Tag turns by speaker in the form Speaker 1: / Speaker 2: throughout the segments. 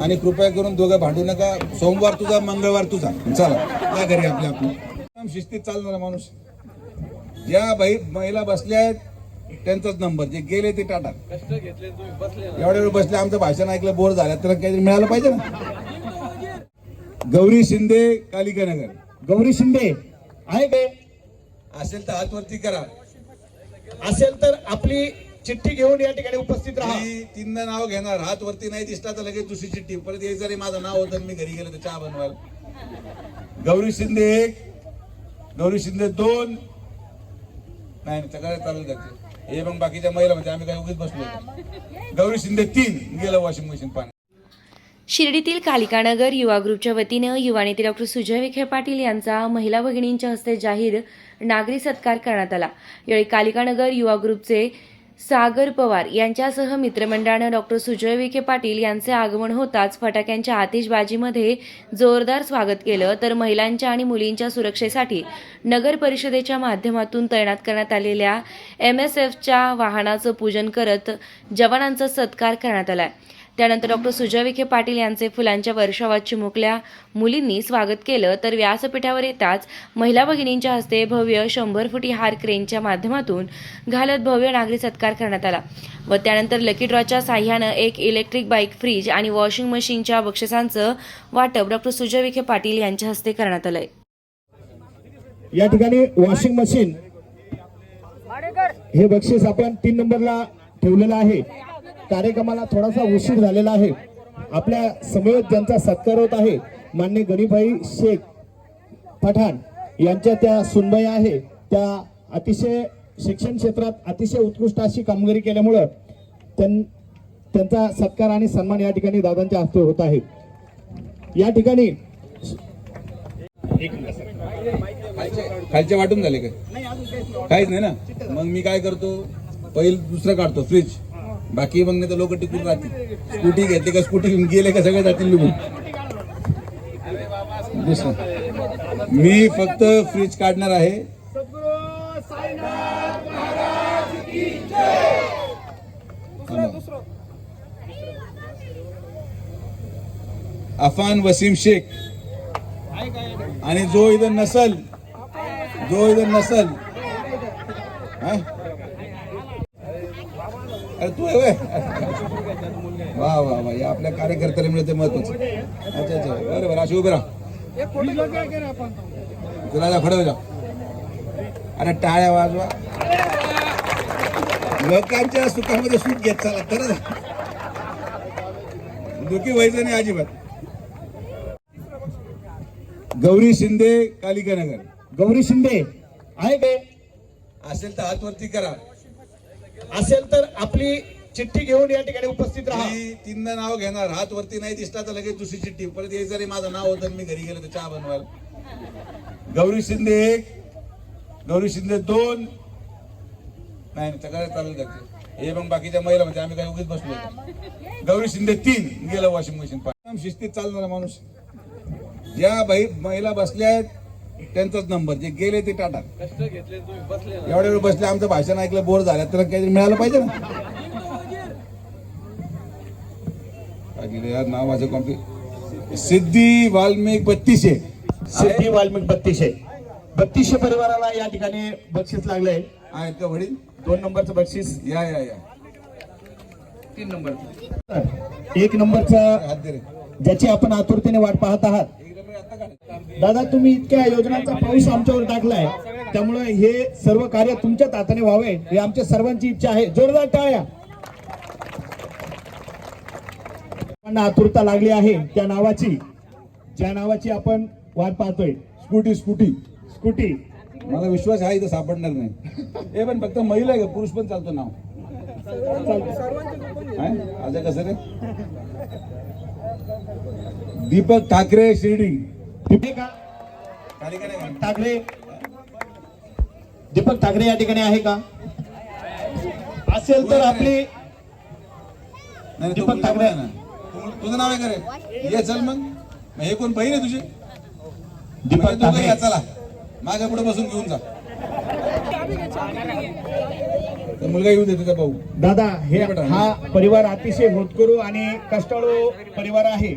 Speaker 1: आणि कृपया करून दोघं भांडू नका. सोमवार तुझा मंगळवार तुझा. चला काय घरी आपले आपले एकदम शिस्तीत चालणारा माणूस ज्या बाई महिला बसल्या आहेत त्यांचाच नंबर. जे गेले ते टाटा. एवढ्या वेळ बसले आमचं भाषण ऐकलं बोर झालं. तर काहीतरी मिळालं पाहिजे ना? गौरी शिंदे कालिका नगर
Speaker 2: गौरी शिंदे आहे काय
Speaker 1: असेल तर हात वरती करा.
Speaker 2: असेल तर आपली चिठ्ठी घेऊन या ठिकाणी उपस्थित राहा.
Speaker 1: मी तीनदा नाव घेणार. हात वरती नाही दिसला तर लगेच दुसरी चिठ्ठी. परत यायचं जरी माझं नाव होतं मी घरी गेलो तर चहा बनवायला गौरी शिंदे एक गौरी शिंदे दोन. नाही सगळ्या चालेल त्याचे हे मग बाकीच्या महिला म्हणजे आम्ही काही उगीच बसलो. गौरी शिंदे तीन गेलं वॉशिंग मशीन पाणी.
Speaker 3: शिर्डीतील कालिकानगर युवा ग्रुपच्या वतीनं युवा नेते डॉक्टर सुजय विखे पाटील यांचा महिला भगिनींच्या हस्ते जाहीर नागरी सत्कार करण्यात आला. यावेळी कालिकानगर युवा ग्रुपचे सागर पवार यांच्यासह मित्रमंडळानं डॉक्टर सुजय विखे पाटील यांचे आगमन होताच फटाक्यांच्या आतिषबाजीमध्ये जोरदार स्वागत केलं. तर महिलांच्या आणि मुलींच्या सुरक्षेसाठी नगर परिषदेच्या माध्यमातून तैनात करण्यात आलेल्या एम एस एफच्या वाहनाचं पूजन करत जवानांचा सत्कार करण्यात आलाय. त्यानंतर डॉक्टर सुजय विखे पाटील यांचे फुलांच्या वर्षावात चिमुकल्या मुलींनी स्वागत केलं. तर व्यासपीठावर येताच महिला भगिनींच्या हस्ते भव्य शंभर फुटी हार क्रेनच्या माध्यमातून घालत भव्य नागरी सत्कार करण्यात आला. व त्यानंतर लकी ड्रॉच्या साह्यानं एक इलेक्ट्रिक बाईक फ्रीज आणि वॉशिंग मशीनच्या बक्षिसांचं वाटप डॉक्टर सुजय विखे पाटील यांच्या हस्ते करण्यात आलंय.
Speaker 2: या ठिकाणी वॉशिंग मशीन हे बक्षीस आपण तीन नंबरला ठेवलेलं आहे. कार्यक्रमाला थोडासा उशीर झालेला आहे. आपल्या समवेत ज्यांचा सत्कार होत आहे मान्य गणिभाई शेख पठाण यांच्या त्या सुनबाई आहे त्या अतिशय शिक्षण क्षेत्रात अतिशय उत्कृष्ट अशी कामगिरी केल्यामुळं त्यां- त्यांचा सत्कार आणि सन्मान या ठिकाणी दादांच्या हस्ते होत आहे. या ठिकाणी
Speaker 1: खालचे खालचे वाटून झाले काय काहीच नाही ना? मग मी काय करतो? पहिलं दुसरं काढतो फ्रीज. बाकी मग नाही तर लोक टिकून राहतील. स्कूटी घेतली का स्कूटी घेऊन गेले का सगळे जातील निघून. मी फक्त फ्रीज काढणार आहे. अफान वसीम शेख. आणि जो इथं नसल जो इथं नसल हा? अरे तू आहे? वा वा वा. या आपल्या कार्यकर्त्याला मिळते महत्वाचं. अच्छा अच्छा. बरं बरं. अशी उभे राहा. तुला जा खडं जा अरे टाळ्या वाजवा. लोकांच्या सुखामध्ये सूट घेत चला तर दुखी व्हायचं नाही अजिबात. गौरी शिंदे कालिका नगर
Speaker 2: गौरी शिंदे आहे काय
Speaker 1: असेल तर हात वरती करा.
Speaker 2: असेल तर आपली चिठ्ठी घेऊन या ठिकाणी उपस्थित राहा.
Speaker 1: मी तीनदा नाव घेणार. हात वरती नाही दिसला तर लगेच दुसरी चिठ्ठी. परत यायचं जरी माझं नाव होतं मी घरी गेलो तर चहा बनवायला. गौरी शिंदे एक गौरी शिंदे दोन. नाही नाही, सगळ्या चालेल त्याचे. हे मग बाकीच्या महिला म्हणजे आम्ही काही उगीच बसलो गौरी शिंदे तीन गेलं वॉशिंग मशीन एकदम शिस्तीत चालणारा माणूस. ज्या बाई महिला बसल्या आहेत. त्यांचाच नंबर जे गेले ते टाटा. एवढ्या वेळ बसले आमचं भाषण ऐकलं बोर झालं तर काहीतरी मिळालं पाहिजे ना. नाव माझं कॉम्प्ली सिद्धी वाल्मिक बत्तीसशे
Speaker 2: सिद्धी वाल्मिक बत्तीसशे बत्तीसशे परिवाराला या ठिकाणी बक्षीस लागलंय.
Speaker 1: आहेत का वडील?
Speaker 2: दोन नंबरचं बक्षीस.
Speaker 1: या या या. तीन नंबर
Speaker 2: एक नंबरचं ज्याची आपण आतुरतेने वाट पाहत आहात
Speaker 1: एक नंबर आता काढ
Speaker 2: दादा तुम्ही इतक्या योजनांचा पाऊस आमच्यावर टाकलाय. त्यामुळे हे सर्व कार्य तुमच्याच हाताने व्हावे हे आमच्या सर्वांची इच्छा आहे. जोरदार टाळ्या. आतुरता लागली आहे त्या नावाची. ज्या नावाची आपण वाट पाहतोय.
Speaker 1: Scooty scooty
Speaker 2: scooty.
Speaker 1: मला विश्वास आहे इथं सापडणार नाही. हे पण फक्त महिला आहे का? पुरुष पण चालतो नाव. आज कसं रे? दीपक ठाकरे शिर्डी.
Speaker 2: ठाकरे. दीपक ठाकरे या ठिकाणी आहे का? असेल तर आपली दीपक ठाकरे.
Speaker 1: तुझं नाव आहे का रे ये चल मग. हे कोण बहीण आहे तुझी?
Speaker 2: दीपक
Speaker 1: म्हणजे
Speaker 2: ठाकरे.
Speaker 1: या, चला. माझ्या पुढे बसून घेऊन जा. मुलगा येऊ दे त्याचा भाऊ.
Speaker 2: दादा हे हा परिवार अतिशय होतकरू आणि कष्टाळू परिवार आहे.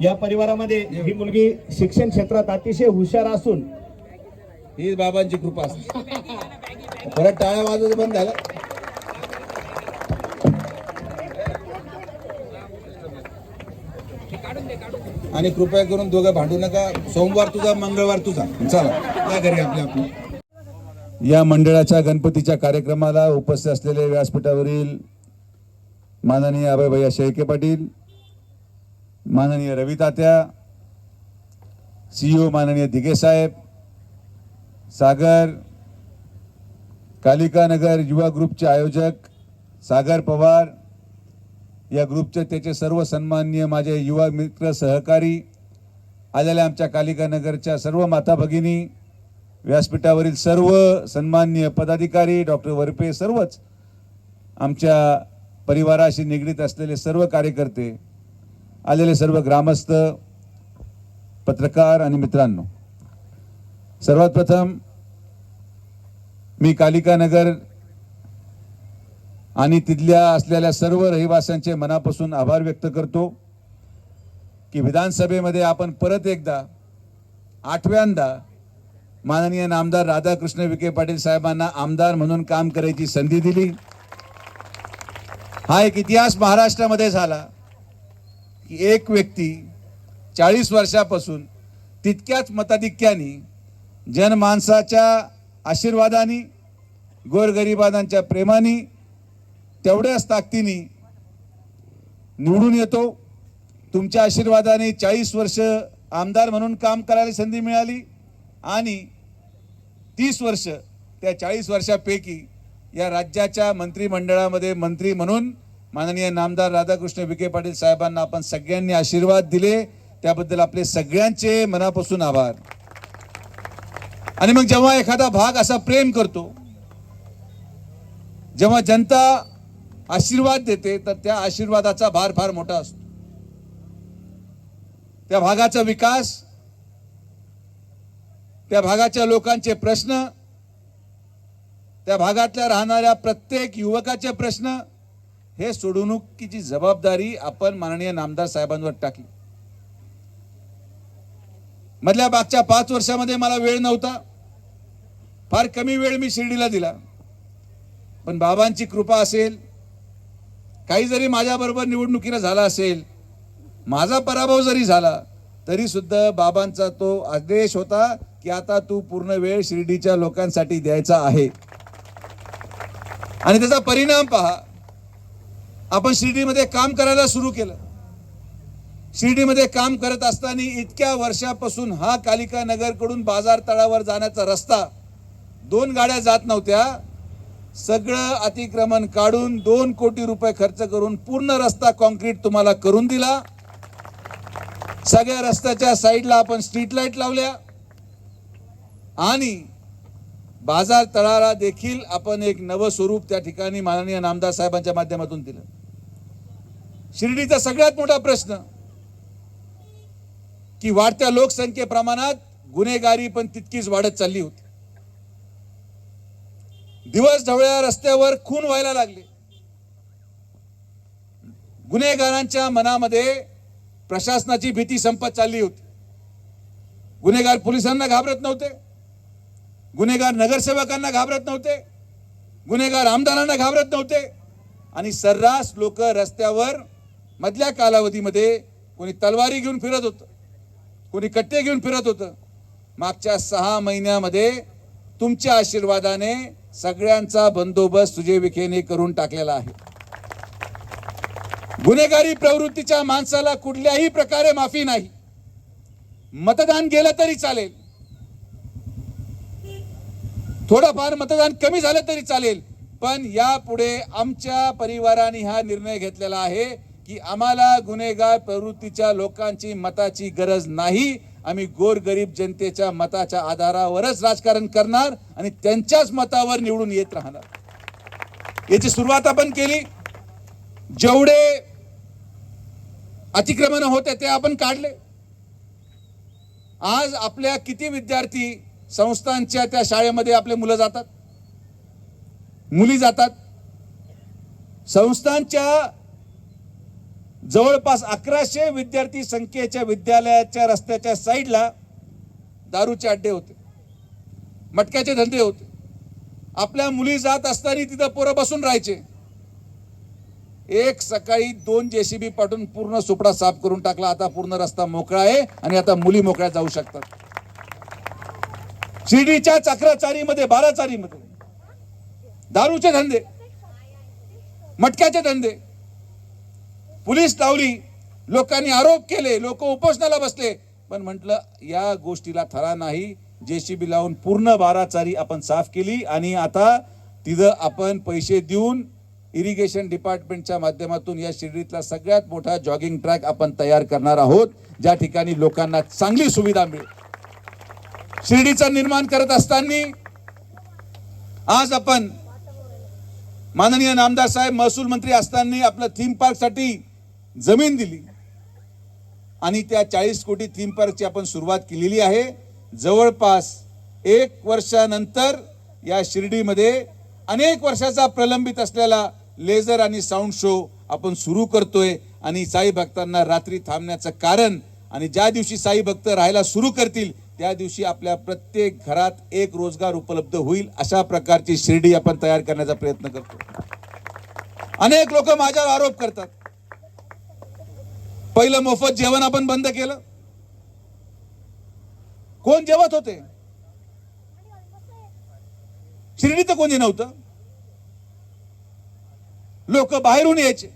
Speaker 2: या परिवारामध्ये ही मुलगी शिक्षण क्षेत्रात अतिशय हुशार असून
Speaker 1: ही बाबांची कृपा असते. परत टाळ्या वाजवत बंद झालं. आणि कृपया करून दोघं भांडू नका. सोमवार तुझा मंगळवार तुझा. चला काय घरी आपल्या आपलं या मंडळाच्या गणपतीच्या कार्यक्रमाला उपस्थित असलेले व्यासपीठावरील माननीय अभयभैया शेळके पाटील माननीय रवी तात्या सीईओ माननीय दिघे साहेब सागर कालिकानगर युवा ग्रुपचे आयोजक सागर पवार या ग्रुपचे त्याचे सर्व सन्माननीय माझे युवा मित्र सहकारी आलेल्या आमच्या कालिकानगरच्या सर्व माता भगिनी व्यासपीठावरील सर्व सन्माननीय पदाधिकारी डॉक्टर वरपे सर्वच आमच्या परिवाराशी निगडीत असलेले सर्व कार्यकर्ते आलेले सर्व ग्रामस्थ पत्रकार आणि मित्रांनो सर्वात प्रथम मी कालिकानगर आणि तिथल्या असलेल्या सर्व रहिवाशांचे मनापासून आभार व्यक्त करतो की विधानसभेमध्ये आपण परत एकदा आठव्यांदा माननीय आमदार राधाकृष्ण विखे पाटील साहेबांना आमदार म्हणून काम करायची संधी दिली. हा एक इतिहास महाराष्ट्रामध्ये झाला. की एक व्यक्ती चाळीस वर्षापासून तितक्याच मताधिक्याने जनमानसाच्या आशीर्वादाने गोरगरिबांच्या प्रेमाने तेवढ्याच ताकदीने निवडून येतो. तुमच्या आशीर्वादाने चाळीस वर्ष आमदार म्हणून काम करायला संधी मिळाली आणि तीस वर्ष त्या चाळीस वर्षापैकी या राज्याच्या मंत्रिमंडळामध्ये मंत्री म्हणून माननीय नामदार राधाकृष्ण विखे पाटील साहेबांना आपण सगळ्यांनी आशीर्वाद दिले. त्याबद्दल आपले सगळ्यांचे मनापासून आभार. आणि मग जेव्हा एखादा भाग असा प्रेम करतो जेव्हा जनता आशीर्वाद देते तर त्या आशीर्वादाचा भार फार मोठा असतो. त्या भागाचा विकास त्या भागाच्या लोकांचे प्रश्न त्या भागातल्या राहणाऱ्या प्रत्येक युवकाचे प्रश्न हे सोडवणुकीची जबाबदारी आपण माननीय नामदार साहेबांवर टाकली. मधल्या मागच्या पाच वर्षामध्ये मला वेळ नव्हता. फार कमी वेळ मी शिर्डीला दिला. पण बाबांची कृपा असेल काही जरी माझ्याबरोबर निवडणुकीला झाला असेल माझा पराभव जरी झाला तरी सुद्धा बाबांचा तो आदेश होता की आता तू पूर्ण वेळ शिर्डीच्या लोकांसाठी द्यायचा आहे. आणि त्याचा परिणाम पहा आपण शिर्डीमध्ये काम करायला सुरू केलं. शिर्डीमध्ये काम करत असताना इतक्या वर्षापासून हा कालिका नगरकडून बाजार तळावर जाण्याचा रस्ता दोन गाड्या जात नव्हत्या. सगळं अतिक्रमण काढून दोन कोटी रुपये खर्च करून पूर्ण रस्ता कॉन्क्रीट तुम्हाला करून दिला. सगळ्या रस्त्याच्या साईडला आपण स्ट्रीट लाइट लावल्या. आणि बाजार तळाला देखील आपण एक नवं स्वरूप त्या ठिकाणी माननीय नामदार साहेबांच्या माध्यमातून दिलं. शिर्डीचा सगळ्यात मोठा प्रश्न की वाढत्या लोकसंख्येप्रमाणात गुन्हेगारी पण तितकीच वाढत चालली होती. दिवस ढवळ्या रस्त्यावर खून व्हायला लागले. गुन्हेगारांच्या मनामध्ये प्रशासनाची भीती संपत चालली होती. गुन्हेगार पोलिसांना घाबरत नव्हते. गुन्हेगार नगरसेवकांना घाबरत नव्हते. गुन्हेगार आमदारांना घाबरत नव्हते. आणि सर्रास लोक रस्त्यावर मधल्या कालावधीमध्ये कोणी तलवारी घेऊन फिरत होतं. कोणी कट्टे घेऊन फिरत होतं. मागच्या सहा महिन्यामध्ये तुमच्या आशीर्वादाने सगळ्यांचा बंदोबस्त सुजय विखेने करून टाकलेला आहे. गुन्हेगारी प्रवृत्तीच्या माणसाला कुठल्याही प्रकारे माफी नाही. मतदान गेलं तरी चालेल. थोडंफार मतदान कमी झालं तरी चालेल. पण यापुढे आमच्या परिवाराने हा निर्णय घेतलेला आहे. की आम्हाला गुन्हेगार प्रवृत्तीच्या लोकांची मताची गरज नाही. आम्ही गोरगरीब जनतेच्या मताच्या आधारावरच राजकारण करणार आणि त्यांच्याच मतावर निवडून येत राहणार. याची सुरुवात आपण केली. जेवढे अतिक्रमण होते ते आपण काढले. आज आपल्या किती विद्यार्थी संस्थांच्या त्या शाळेमध्ये आपले मुलं जातात? मुली जातात. संस्थांच्या जवळपास अकराशे विद्यार्थी संख्येच्या विद्यालयाच्या रस्त्याच्या साईडला दारूचे अड्डे होते. मटक्याचे धंदे होते. आपल्या मुली जात असताना तिथं पोरं बसून राहायचे. एक सकाळी दोन जेसीबी पाठवून पूर्ण सुपडा साफ करून टाकला. आता पूर्ण रस्ता मोकळा आहे आणि आता मुली मोकळ्या जाऊ शकतात. शिर्डीच्या चक्राचारीमध्ये बाराचारीमध्ये दारूचे धंदे मटक्याचे धंदे पोलीस लावली लोकांनी आरोप केले लोक उपोषणाला बसले. पण म्हटलं या गोष्टीला थरा नाही. जेसीबी लावून पूर्ण बारा चारी आपण साफ केली आणि आता तिथं आपण पैसे देऊन इरिगेशन डिपार्टमेंटच्या माध्यमातून या शिर्डीतला सगळ्यात मोठा जॉगिंग ट्रॅक आपण तयार करणार आहोत. ज्या ठिकाणी लोकांना चांगली सुविधा मिळेल. शिर्डीचं निर्माण करत असताना आज आपण माननीय नामदार साहेब महसूल मंत्री असताना आपलं थीम पार्कसाठी जमीन दिली. आणि त्या चाळीस कोटी थीम पार्कची आपण सुरुवात केलेली आहे. जवळपास एक वर्षानंतर या शिर्डीमध्ये अनेक वर्षाचा प्रलंबित असलेला लेझर आणि साऊंड शो आपण सुरू करतोय. आणि साई भक्तांना रात्री थांबण्याचं कारण आणि ज्या दिवशी साई भक्त राहायला सुरू करतील त्या दिवशी आपल्या प्रत्येक घरात एक रोजगार उपलब्ध होईल अशा प्रकारची शिर्डी आपण तयार करण्याचा प्रयत्न करतो. अनेक लोक माझ्यावर आरोप करतात. पहिलं मोफत जेवण आपण बंद केलं? कोण जेवत होते? शिर्डीत कोणी नव्हतं? लोक बाहेरून यायचे.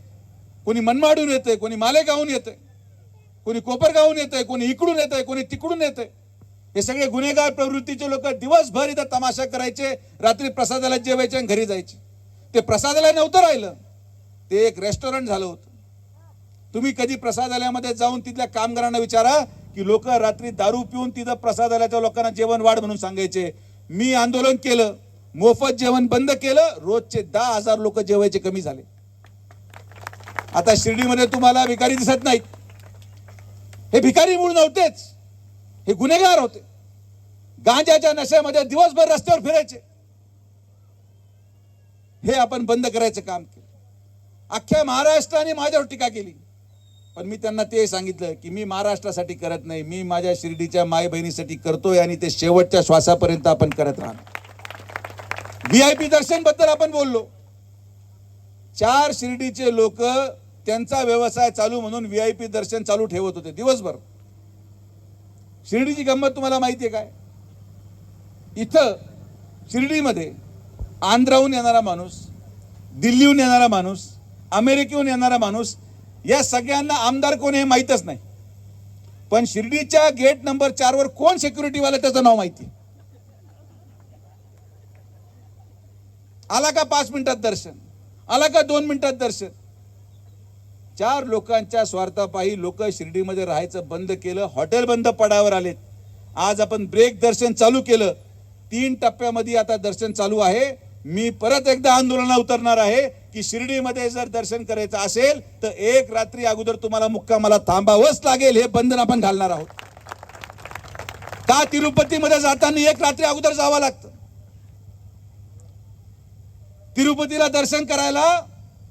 Speaker 1: कोणी मनमाडून येते कोणी मालेगावून येते कोणी कोपरगावून येते कोणी इकडून येते कोणी तिकडून येते हे सगळे गुन्हेगार प्रवृत्तीचे लोक दिवसभर इथं तमाशा करायचे रात्री प्रसादाला जेवायचे आणि घरी जायचे. ते प्रसादाला नव्हतं राहिलं. ते एक रेस्टॉरंट झालं होतं. तुम्ही कधी प्रसादालयामध्ये जाऊन तिथल्या कामगारांना विचारा की लोक रात्री दारू पिऊन तिथं प्रसादालयाच्या लोकांना जेवण वाढ म्हणून सांगायचे. मी आंदोलन केलं मोफत जेवण बंद केलं रोजचे दहा हजार लोक जेवायचे कमी झाले. आता शिर्डीमध्ये तुम्हाला भिकारी दिसत नाहीत. हे भिकारी मूळ नव्हतेच. हे गुन्हेगार होते. गांजाच्या नशेमध्ये दिवसभर रस्त्यावर फिरायचे. हे आपण बंद करायचं काम केलं. अख्ख्या महाराष्ट्राने माझ्यावर टीका केली. पण मी त्यांना ते सांगितलं की मी महाराष्ट्रासाठी करत नाही मी माझ्या शिर्डीच्या माय बहिणीसाठी करतोय आणि ते शेवटच्या श्वासापर्यंत आपण करत राहणार. व्ही आय पी दर्शनबद्दल आपण बोललो. चार शिर्डीचे लोक त्यांचा व्यवसाय चालू म्हणून व्ही आय पी दर्शन चालू ठेवत होते दिवसभर. शिर्डीची गंमत तुम्हाला माहिती आहे काय? इथं शिर्डीमध्ये आंध्राहून येणारा माणूस दिल्लीहून येणारा माणूस अमेरिकेहून येणारा माणूस या सगळ्यांना आमदार कोण हे माहीतच नाही. पण शिर्डीच्या गेट नंबर चार वर कोण सिक्युरिटीवाला त्याचं नाव माहिती? आला का पाच मिनिटात दर्शन? आला का दोन मिनिटात दर्शन? चार लोकांच्या स्वार्थापायी लोक शिर्डीमध्ये राहायचं बंद केलं हॉटेल बंद पडावर आलेत. आज आपण ब्रेक दर्शन चालू केलं. तीन टप्प्यामध्ये आता दर्शन चालू आहे. मी परत एकदा आंदोलनाला उतरणार आहे. की शिर्डीमध्ये जर दर्शन करायचं असेल तर एक रात्री अगोदर तुम्हाला मुक्कामाला थांबावंच लागेल हे बंधन आपण घालणार आहोत. का तिरुपतीमध्ये जाताना एक रात्री अगोदर जावं लागतं? तिरुपतीला दर्शन करायला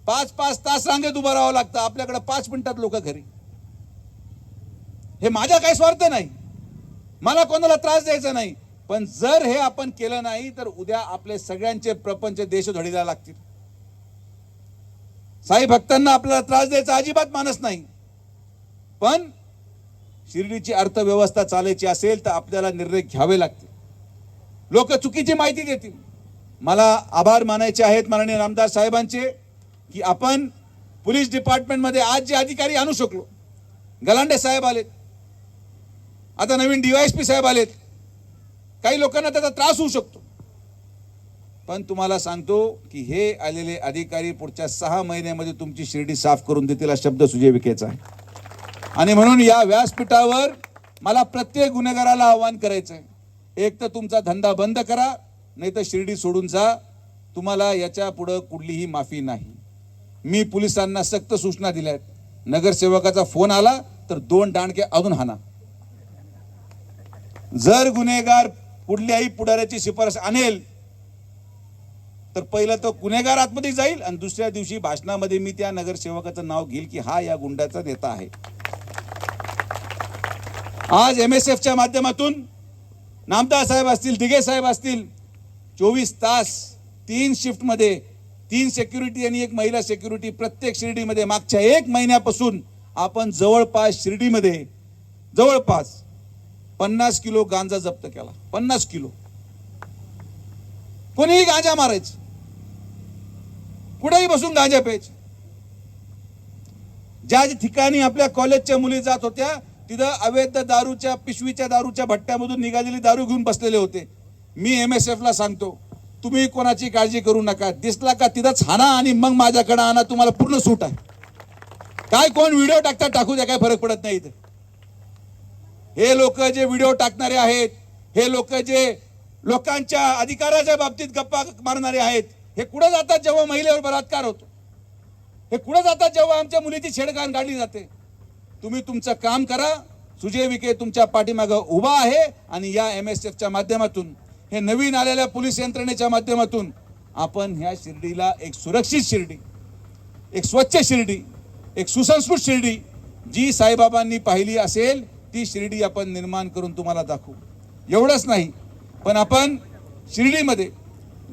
Speaker 1: पाच पाच तास रांगेत उभं राहावं लागतं. आपल्याकडे पाच मिनिटात लोक घरी. हे माझा काही स्वार्थ नाही. मला कोणाला त्रास द्यायचा नाही. पण जर हे आपण केलं नाही तर उद्या आपले सगळ्यांचे प्रपंच देशधडीला लागतील. साई भक्तांना आपल्याला त्रास द्यायचा अजिबात मानस नाही. पण शिर्डीची अर्थव्यवस्था चालायची असेल तर आपल्याला निर्णय घ्यावे लागतील. लोक चुकीची माहिती देतील. मला आभार मानायचे आहेत माननीय नामदार साहेबांचे की आपण पोलीस डिपार्टमेंटमध्ये आज जे अधिकारी आणू शकलो गलांडे साहेब आलेत. आता नवीन डीवायएसपी साहेब आलेत. काही लोकांना त्याचा त्रास होऊ शकतो. पण तुम्हाला सांगतो की हे आलेले अधिकारी पुढच्या सहा महिन्यामध्ये तुमची शिर्डी साफ करून देतील हा शब्द सुजय विखेचा आहे. आणि म्हणून या व्यासपीठावर मला प्रत्येक गुन्हेगाराला आव्हान करायचं आहे एक तर तुमचा धंदा बंद करा नाही तर शिर्डी सोडून जा. तुम्हाला याच्या पुढं कुठलीही माफी नाही. मी पोलिसांना सक्त सूचना दिल्या आहेत. नगरसेवकाचा फोन आला तर दोन दांडके अजून हाना. जर गुन्हेगार कुठल्याही पुढाऱ्याची शिफारस आणेल तर पहिलं तो गुन्हेगार आतमध्ये जाईल आणि दुसऱ्या दिवशी भाषणामध्ये मी त्या नगरसेवकाचं नाव घेईल की हा या गुंडाचा नेता आहे. आज एम एस एफच्या माध्यमातून नामदार साहेब असतील दिघे साहेब असतील चोवीस तास तीन शिफ्टमध्ये तीन सेक्युरिटी आणि एक महिला सेक्युरिटी प्रत्येक शिर्डीमध्ये मागच्या एक महिन्यापासून आपण जवळपास शिर्डीमध्ये जवळपास पन्नास किलो गांजा जप्त केला. पन्नास किलो. कोणीही गांजा मारायचं. कुठेही बसून गांजा प्यायचे. ज्या ज्या ठिकाणी आपल्या कॉलेजच्या मुली जात होत्या तिथं अवैध दारूच्या पिशवीच्या दारूच्या भट्ट्यामधून निघालेली दारू घेऊन बसलेले होते. मी एम एस एफला सांगतो तुम्ही कोणाची काळजी करू नका. दिसला का तिथंच हाना आणि मग माझ्याकडे आणा तुम्हाला पूर्ण सूट आहे. काय कोण व्हिडिओ टाकता टाकू द्या काय फरक पडत नाही इथं. हे लोक जे व्हिडिओ टाकणारे आहेत हे लोक जे लोकांच्या अधिकाराच्या बाबतीत गप्पा मारणारे आहेत हे कुठं जातात जेव्हा महिलेवर बलात्कार होतो? हे कुठं जातात जेव्हा आमच्या मुलीची छेडखान काढली जाते? तुम्ही तुमचं काम करा. सुजय विखे तुमच्या पाठीमागं उभा आहे आणि या एम एस एफच्या माध्यमातून हे नवीन आलेल्या पोलीस यंत्रणेच्या माध्यमातून आपण ह्या शिर्डीला एक सुरक्षित शिर्डी एक स्वच्छ शिर्डी एक सुसंस्कृत शिर्डी जी साईबाबांनी पाहिली असेल ती शिर्डी आपण निर्माण करून तुम्हाला दाखवू. एवढंच नाही पण आपण शिर्डीमध्ये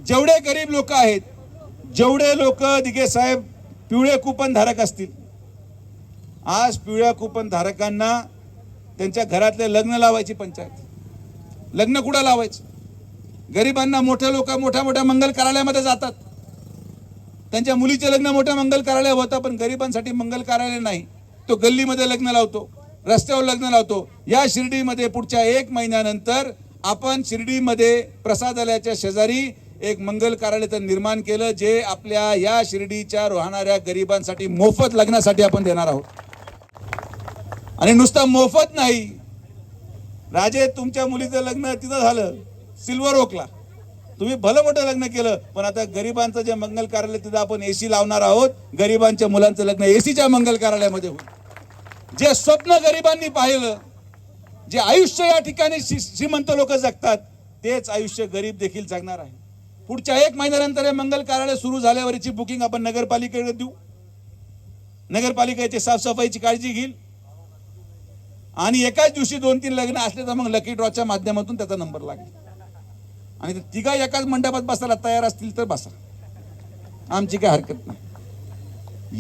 Speaker 1: जेवढे गरीब लोक आहेत जेवढे लोक दिघे साहेब पिवळे कुपन धारक असतील. आज पिवळ्या कुपन धारकांना त्यांच्या घरातले लग्न लावायची पंचायत. लग्न कुठं लावायचं? गरिबांना मोठ्या लोक मोठ्या मोठ्या मंगल कार्यालयामध्ये जातात. त्यांच्या मुलीचे लग्न मोठ्या मंगल कार्यालय होतं पण गरिबांसाठी मंगल कार्यालय नाही. तो गल्लीमध्ये लग्न लावतो रस्त्यावर लग्न लावतो. या शिर्डीमध्ये पुढच्या एक महिन्यानंतर आपण शिर्डीमध्ये प्रसादालयाच्या शेजारी एक मंगल कार्यालयाचं निर्माण केलं जे आपल्या या शिर्डीच्या राहणाऱ्या गरिबांसाठी मोफत लग्नासाठी आपण देणार आहोत. आणि नुसतं मोफत नाही. राजे तुमच्या मुलीचं लग्न तिथं झालं सिल्वर ओकला. तुम्ही भलं मोठं लग्न केलं पण आता गरिबांचं जे मंगल कार्यालय तिथं आपण एसी लावणार आहोत गरिबांच्या मुलांचं लग्न एसीच्या मंगल कार्यालयामध्ये होईल. जे स्वप्न गरिबांनी पाहिलं जे आयुष्य या ठिकाणी श्री- श्रीमंत लोक जगतात तेच आयुष्य गरीब देखील जगणार आहे. पुढच्या एक महिन्यानंतर हे मंगल कार्यालय सुरू झाल्यावर याची बुकिंग आपण नगरपालिकेकडे देऊ. नगरपालिकेची साफसफाईची काळजी घेईल. आणि एकाच दिवशी दोन तीन लग्न असले तर मग लकी ड्रॉच्या माध्यमातून त्याचा नंबर लागेल. आणि तिघा एकाच मंडपात बसायला तयार असतील तर बसा. आमची काय हरकत नाही.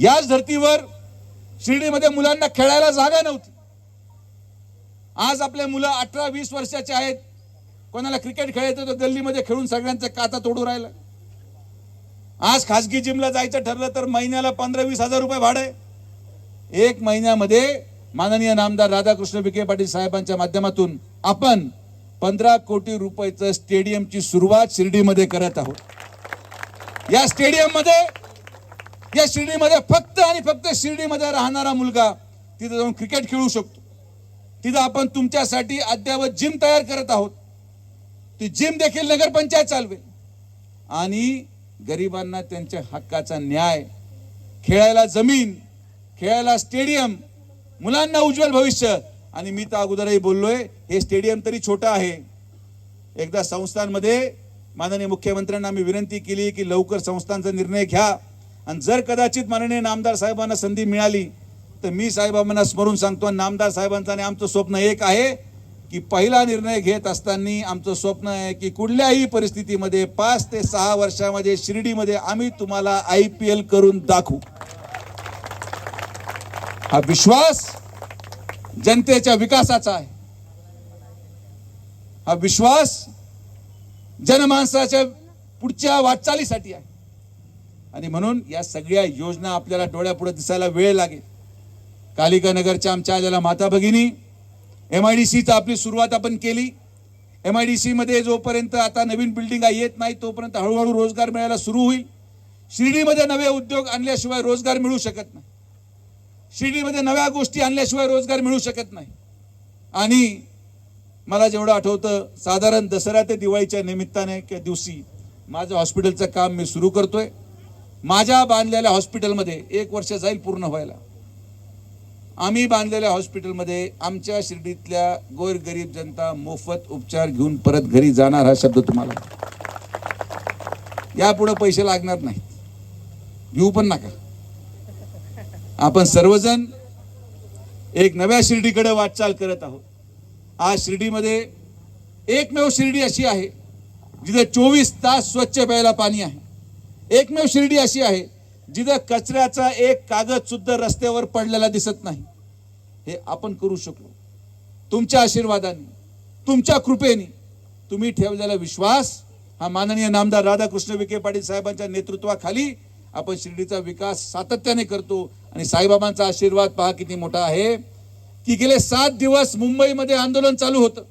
Speaker 1: याच धर्तीवर शिर्डीमध्ये मुलांना खेळायला जागा नव्हती. आज आपले मुलं अठरा वीस वर्षाचे आहेत. कोणाला क्रिकेट खेळायचं तर गल्लीमध्ये खेळून सगळ्यांचं काता तोडू राहिलं. आज खासगी जिमला जायचं ठरलं तर महिन्याला पंधरा वीस हजार रुपये भाडं आहे. एक महिन्यामध्ये माननीय नामदार राधाकृष्ण विखे पाटील साहेबांच्या माध्यमातून आपण पंधरा कोटी रुपयाचं स्टेडियमची सुरुवात शिर्डीमध्ये करत आहोत. या स्टेडियममध्ये या शिर्डीमध्ये फक्त आणि फक्त शिर्डीमध्ये राहणारा मुलगा तिथं जाऊन क्रिकेट खेळू शकतो. तिथं आपण तुमच्यासाठी अद्यावत जिम तयार करत आहोत. ती जिम देखील नगरपंचायत चालवेल. आणि गरिबांना त्यांच्या हक्काचा न्याय खेळायला जमीन खेळायला स्टेडियम मुलांना उज्ज्वल भविष्य. आणि मी तर अगोदरही बोललोय हे स्टेडियम तरी छोटं आहे. एकदा संस्थांमध्ये माननीय मुख्यमंत्र्यांना मी विनंती केली की लवकर संस्थांचा निर्णय घ्या. आणि जर कदाचित माननीय नामदार साहेबांना संधी मिळाली तर मी साहेबांना स्मरून सांगतो आणि नामदार साहेबांचं आणि आमचं स्वप्न एक आहे की पहिला निर्णय घेत असताना आमचं स्वप्न आहे की कुठल्याही परिस्थितीमध्ये पाच ते सहा वर्षामध्ये शिर्डीमध्ये आम्ही तुम्हाला आय पी एल करून दाखवू. हा विश्वास जनतेच्या विकासाचा आहे. हा विश्वास जनमानसाच्या पुढच्या वाटचालीसाठी आहे. आणि म्हणून या सगळ्या योजना आपल्याला डोळ्यापुढे दिसायला वेळ लागेल. कालिका नगरच्या आमच्या आलेल्या माता भगिनी एम आय डी सीचा आपली सुरुवात आपण केली. एम आय डी सीमध्ये जोपर्यंत आता नवीन बिल्डिंग येत नाही तोपर्यंत हळूहळू रोजगार मिळायला सुरू होईल. शिर्डीमध्ये नवे उद्योग आणल्याशिवाय रोजगार मिळू शकत नाही. शिर्डीमध्ये नव्या गोष्टी आणल्याशिवाय रोजगार मिळू शकत नाही. आणि मला जेवढं आठवतं साधारण दसरा ते दिवाळीच्या निमित्ताने किंवा दिवशी माझं हॉस्पिटलचं काम मी सुरू करतोय. माझ्या बांधलेल्या हॉस्पिटलमध्ये एक वर्ष जाईल पूर्ण व्हायला. आम्ही बांधलेल्या हॉस्पिटलमध्ये आमच्या शिर्डीतल्या गोरगरीब जनता मोफत उपचार घेऊन परत घरी जाणार हा शब्द तुम्हाला. यापुढे पैसे लागणार नाहीत. घेऊ पण नका. आपण सर्वजण एक नव्या शिर्डीकडे वाटचाल करत आहोत. आज शिर्डीमध्ये एकमेव शिर्डी अशी आहे जिथे चोवीस तास स्वच्छ प्यायला पाणी आहे. एकमेव शिर्डी अशी आहे जिथं कचऱ्याचा एक कागद सुद्धा रस्त्यावर पडलेला दिसत नाही हे आपण करू शकलो. तुमच्या आशीर्वादाने तुमच्या कृपेने तुम्ही ठेवलेला विश्वास हा माननीय नामदार राधाकृष्ण विखे पाटील साहेबांच्या नेतृत्वाखाली आपण शिर्डीचा विकास सातत्याने करतो आणि साईबाबांचा आशीर्वाद पहा किती मोठा आहे. की गेले सात दिवस मुंबईमध्ये आंदोलन चालू होतं.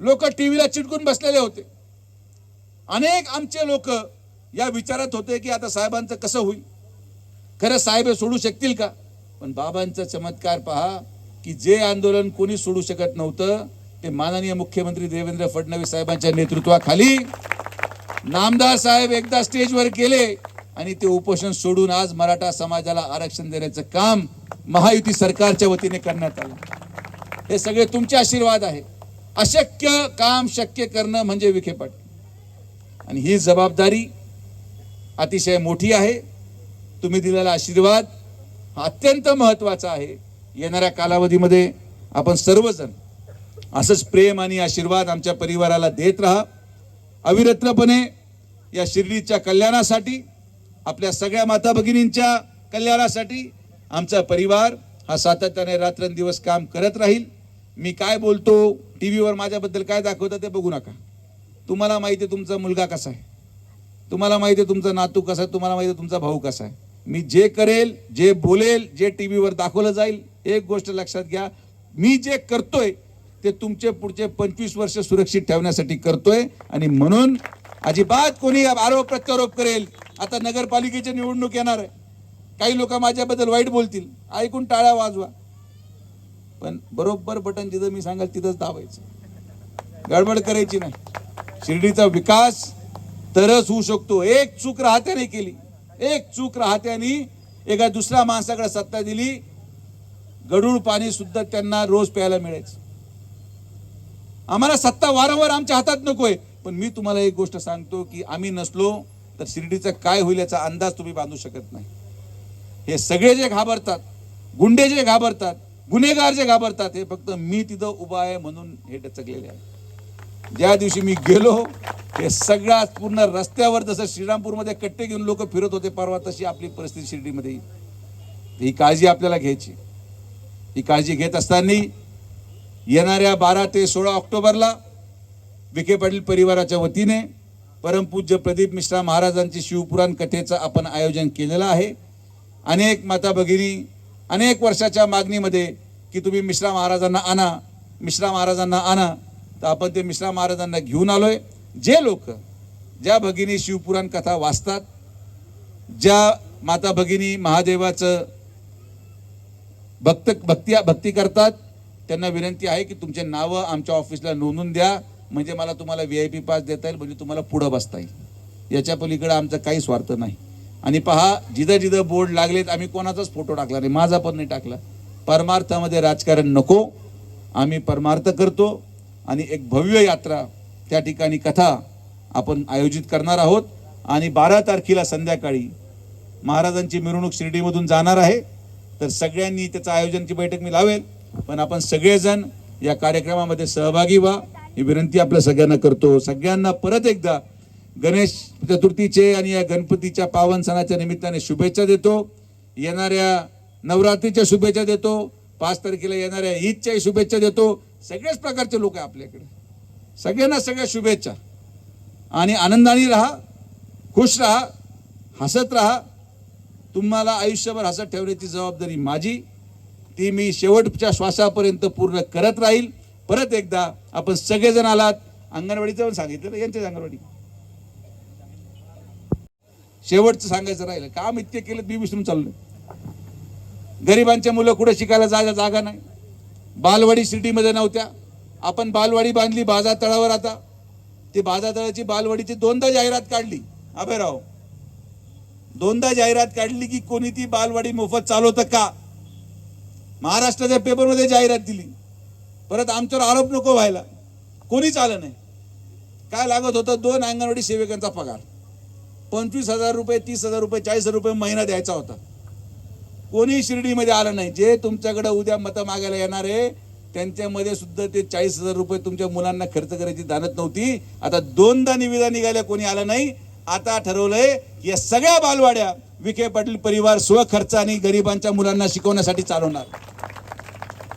Speaker 1: लोक टीव्हीला चिटकून बसलेले होते. अनेक आमचे लोक या विचारात होते की आता साहेबांचं कसं होईल? खरं साहेब सोडू शकतील का? पण बाबांचा चमत्कार पहा की जे आंदोलन कोणी सोडू शकत नव्हतं ते माननीय मुख्यमंत्री देवेंद्र फडणवीस साहेबांच्या नेतृत्वाखाली नामदार साहेब एकदा स्टेजवर गेले आणि ते उपोषण सोडून आज मराठा समाजाला आरक्षण देण्याचं काम महायुती सरकारच्या वतीने करण्यात आलं. हे सगळे तुमचे आशीर्वाद आहे. अशक्य काम शक्य करणं म्हणजे विखे पाटील आणि ही जबाबदारी अतिशय मोठी आहे. तुम्ही दिलेला आशीर्वाद हा अत्यंत महत्त्वाचा आहे. येणाऱ्या कालावधीमध्ये आपण सर्वजण असंच प्रेम आणि आशीर्वाद आमच्या परिवाराला देत राहा. अविरत्रपणे या शिर्डीच्या कल्याणासाठी आपल्या सगळ्या माता भगिनींच्या कल्याणासाठी आमचा परिवार हा सातत्याने रात्रंदिवस काम करत राहील. मी काय बोलतो टी व्हीवर माझ्याबद्दल काय दाखवतं ते बघू नका. तुम्हाला माहिती आहे तुमचा मुलगा कसा आहे. तुम्हाला माहिती आहे तुमचा नातू कसा आहे तुम्हाला माहिती आहे तुमचा भाऊ कसा आहे. मी जे करेल जे बोलेल जे टी व्हीवर दाखवलं जाईल एक गोष्ट लक्षात घ्या. मी जे करतोय ते तुमचे पुढचे पंचवीस वर्ष सुरक्षित ठेवण्यासाठी करतोय. आणि म्हणून अजिबात कोणी आरोप प्रत्यारोप करेल. आता नगरपालिकेची निवडणूक येणार आहे. काही लोक माझ्याबद्दल वाईट बोलतील. ऐकून टाळ्या वाजवा. पण बरोबर बटन जिथं मी सांगाल तिथंच दाबायचं. गडबड करायची नाही. शिर्डीचा विकास तरच होऊ शकतो. एक चूक राहत्याने केली. एक चूक राहत्याने एका दुसऱ्या माणसाकडे सत्ता दिली. गडूळ पाणी सुद्धा त्यांना रोज प्यायला मिळायचं. आम्हाला सत्ता वारंवार आमच्या हातात नकोय. पण मी तुम्हाला एक गोष्ट सांगतो की आम्ही नसलो तर शिर्डीचा काय होईल याचा अंदाज तुम्ही बांधू शकत नाही. हे सगळे जे घाबरतात गुंडे जे घाबरतात गुन्हेगार जे घाबरतात हे फक्त मी तिथं उभा आहे म्हणून हे डचकलेले आहे. ज्या दिवशी मी गेलो हे सगळ्यात पूर्ण रस्त्यावर जसं श्रीरामपूरमध्ये कट्टे घेऊन लोक फिरत होते परवा तशी आपली परिस्थिती शिर्डीमध्ये. ही काळजी आपल्याला घ्यायची. ही काळजी घेत असताना येणाऱ्या बारा ते सोळा ऑक्टोबरला विखे पाटील परिवाराच्या वतीने परमपूज्य प्रदीप मिश्रा महाराजांची शिवपुराण कथेचं आपण आयोजन केलेलं आहे. अनेक माता भगिनी अनेक वर्षाच्या मागणीमध्ये की तुम्ही मिश्रा महाराजांना आणा मिश्रा महाराजांना आणा तर आपण ते मिश्रा महाराजांना घेऊन आलोय. जे लोक ज्या भगिनी शिवपुराण कथा वाचतात ज्या माता भगिनी महादेवाचं भक्त भक्ती भक्ती करतात त्यांना विनंती आहे की तुमचे नावं आमच्या ऑफिसला नोंदून द्या. म्हणजे मला तुम्हाला व्ही आय पी पास देता येईल म्हणजे तुम्हाला पुढं बसता येईल. याच्या पलीकडं आमचा काही स्वार्थ नाही. आणि पहा जिथं जिथं बोर्ड लागलेत आम्ही कोणाचाच फोटो टाकला नाही. माझा पण नाही टाकला. परमार्थामध्ये राजकारण नको. आम्ही परमार्थ करतो. आणि एक भव्य यात्रा त्या ठिकाणी कथा आपण आयोजित करणार आहोत. आणि बारा तारखेला संध्याकाळी महाराजांची मिरवणूक शिर्डीमधून जाणार आहे. तर सगळ्यांनी त्याचं आयोजनची बैठक मी लावेल. पण आपण सगळेजण या कार्यक्रमामध्ये सहभागी व्हा. ही विनंती आपल्या सगळ्यांना करतो. सगळ्यांना परत एकदा गणेश चतुर्थीचे आणि या गणपतीच्या पावन सणाच्या निमित्ताने शुभेच्छा देतो. येणाऱ्या नवरात्रीच्या शुभेच्छा देतो. पाच तारखेला येणाऱ्या ईदच्याही शुभेच्छा देतो. सगळ्याच प्रकारचे लोक आहे आपल्याकडे. सगळ्यांना सगळ्या शुभेच्छा. आणि आनंदाने राहा खुश राहा हसत राहा. तुम्हाला आयुष्यभर हसत ठेवण्याची जबाबदारी माझी. ती मी शेवटच्या श्वासापर्यंत पूर्ण करत राहील. परत एकदा आपण सगळेजण आलात. अंगणवाडीचं पण सांगितलं ना यांच्याच अंगणवाडी. शेवटचं सांगायचं राहिलं. काम इतके केलं मी विसरून चाललो गरिबांच्या मुलं कुठे शिकायला जायला जागा नाही. बालवाडी सिटीमध्ये नव्हत्या. आपण बालवाडी बांधली बाजार तळावर आता. ती बाजार तळाची बालवाडीची दोनदा जाहिरात काढली. अभयराव दोनदा जाहिरात काढली की कोणी ती बालवाडी मोफत चालवतं का? महाराष्ट्राच्या पेपरमध्ये जाहिरात दिली. परत आमच्यावर आरोप नको व्हायला. कोणीच आलं नाही. काय लागत होतं? दोन अंगणवाडी सेविकांचा पगार. पंचवीस हजार रुपये तीस हजार रुपये चाळीस हजार रुपये महिना द्यायचा होता. कोणी शिर्डीमध्ये आलं नाही. जे तुमच्याकडे उद्या मतं मागायला येणार आहे त्यांच्यामध्ये सुद्धा ते चाळीस हजार रुपये तुमच्या मुलांना खर्च करायची जाणत नव्हती. आता दोनदा निविदा निघाल्या कोणी आलं नाही. आता ठरवलंय या सगळ्या बालवाड्या विखे पाटील परिवार स्वखर्चाने गरिबांच्या मुलांना शिकवण्यासाठी चालवणार.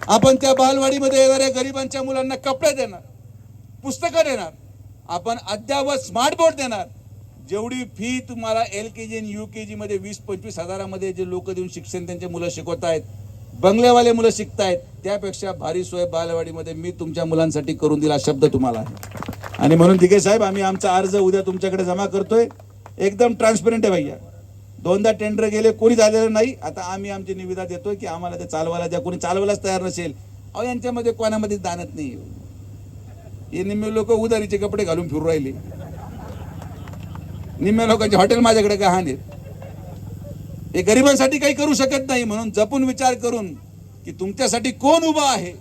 Speaker 1: आपण त्या बालवाडीमध्ये येणाऱ्या गरिबांच्या मुलांना कपडे देणार पुस्तकं देणार. आपण अद्यावत स्मार्ट बोर्ड देणार. जेवढी फी तुम्हाला एल के जी आणि यू के जी मध्ये वीस पंचवीस हजारामध्ये जे लोक देऊन शिक्षण त्यांचे मुलं शिकवत आहेत बंगल्यावाले मुलं शिकतायत त्यापेक्षा भारी सोय बालवाडीमध्ये मी तुमच्या मुलांसाठी करून दिला शब्द तुम्हाला. आहे आणि म्हणून दिघे साहेब आम्ही आमचा अर्ज उद्या तुमच्याकडे जमा करतोय. एकदम ट्रान्सपरंट आहे भैया. दोनदा टेंडर गेले कोणी झालेलं नाही. आता आम्ही आमची निविदा देतोय की आम्हाला ते चालवायला द्या. कोणी चालवायलाच तयार नसेल. अहो यांच्यामध्ये कोणामध्ये दानत नाही हे निम्मे लोक उदारीचे कपडे घालून फिरू राहिले. निम्म्या लोकांचे हॉटेल माझ्याकडे काय आहेत हे गरिबांसाठी काही करू शकत नाही म्हणून जपून विचार करून की तुमच्यासाठी कोण उभा आहे?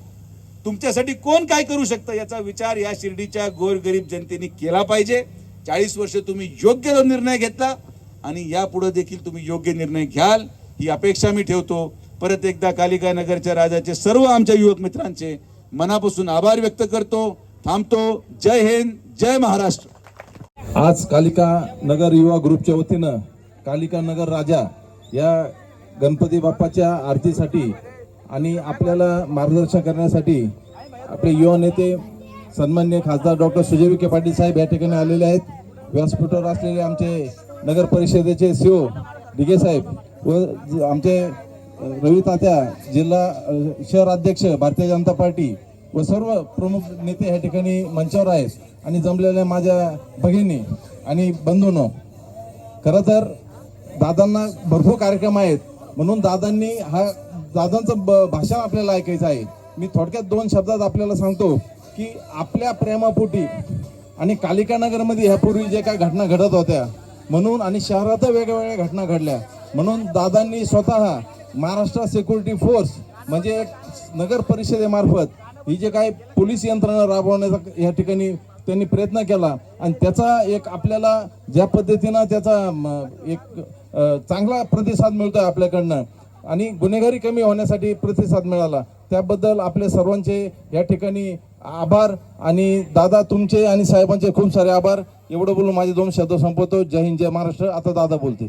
Speaker 1: तुमच्यासाठी कोण काय करू शकतं? याचा विचार या शिर्डीच्या गोरगरीब जनतेने केला पाहिजे. चाळीस वर्ष तुम्ही योग्य निर्णय घेतला आणि यापुढे देखील तुम्ही योग्य निर्णय घ्याल ही अपेक्षा मी ठेवतो. परत एकदा कालिका नगरच्या राजाचे सर्व आमच्या युवक मित्रांचे मनापासून आभार व्यक्त करतो. थांबतो. जय हिंद जय महाराष्ट्र.
Speaker 4: आज कालिका नगर युवा ग्रुपच्या वतीनं कालिका नगर राजा या गणपती बाप्पाच्या आरतीसाठी आणि आपल्याला मार्गदर्शन करण्यासाठी आपले युवा नेते सन्मान्य खासदार डॉक्टर सुजय विखे पाटील साहेब या ठिकाणी आलेले आहेत. व्यासपीठावर असलेले आमचे नगर परिषदेचे सीओ डिगे साहेब व ज- आमचे रवी तात्या जिल्हा शहर अध्यक्ष भारतीय जनता पार्टी व सर्व प्रमुख नेते या ठिकाणी मंचावर आहेत आणि जमलेल्या माझ्या भगिनी आणि बंधूंनो खरं तर दादांना भरपूर कार्यक्रम आहेत. म्हणून दादांनी हा दादांचं ब- भाषण आपल्याला ऐकायचं आहे. मी थोडक्यात दोन शब्दात आपल्याला सांगतो की आपल्या प्रेमापोटी आणि कालिकानगरमध्ये ह्यापूर्वी जे काही घटना घडत होत्या म्हणून आणि शहरात वेगवेगळ्या घटना घडल्या. म्हणून दादांनी स्वतः महाराष्ट्र सिक्युरिटी फोर्स म्हणजे नगर परिषदेमार्फत ही जे काय पोलीस यंत्रणा राबवण्याचा या ठिकाणी त्यांनी प्रयत्न केला आणि त्याचा एक आपल्याला ज्या पद्धतीनं त्याचा म, एक चांगला प्रतिसाद मिळतो आहे आपल्याकडनं आणि गुन्हेगारी कमी होण्यासाठी प्रतिसाद मिळाला. त्याबद्दल आपले सर्वांचे या ठिकाणी आभार आणि दादा तुमचे आणि साहेबांचे खूप सारे आभार. एवढं बोलून माझे दोन शब्द संपवतो. जय हिंद जय महाराष्ट्र. आता दादा बोलतील.